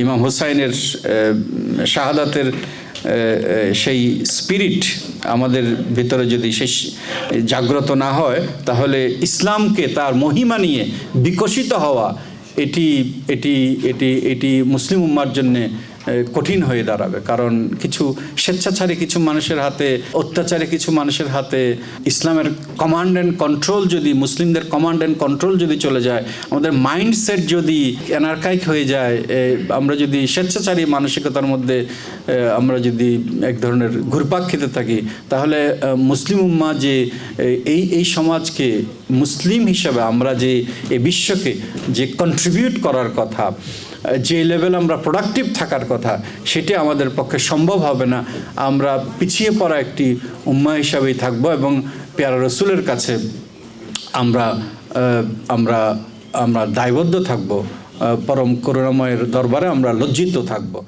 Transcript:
ইমাম হুসাইনের শাহাদাতের সেই স্পিরিট আমাদের ভিতরে যদি সে জাগ্রত না হয়, তাহলে ইসলামকে তার মহিমা নিয়ে বিকশিত হওয়া, এটি এটি এটি এটি মুসলিম উম্মার জন্যে কঠিন হয়ে দাঁড়াবে। কারণ কিছু স্বেচ্ছাচারী কিছু মানুষের হাতে, অত্যাচারী কিছু মানুষের হাতে ইসলামের কমান্ড অ্যান্ড কন্ট্রোল যদি, মুসলিমদের কমান্ড অ্যান্ড কন্ট্রোল যদি চলে যায়, আমাদের মাইন্ডসেট যদি অ্যানার্কাইক হয়ে যায় আমরা যদি স্বেচ্ছাচারী মানসিকতার মধ্যে আমরা যদি এক ধরনের ঘুরপাক খেতে থাকি, তাহলে মুসলিম উম্মা যে এই এই সমাজকে মুসলিম হিসাবে আমরা যে এই বিশ্বকে যে কন্ট্রিবিউট করার কথা যে লেভেল আমরা প্রোডাক্টিভ থাকার কথা, সেটি আমাদের পক্ষে সম্ভব হবে না। আমরা পিছিয়ে পড়া একটি উম্মা হিসাবেই থাকব এবং পেয়ারা রসুলের কাছে আমরা আমরা আমরা দায়বদ্ধ থাকব। পরম করুণাময়ের দরবারে আমরা লজ্জিত থাকব।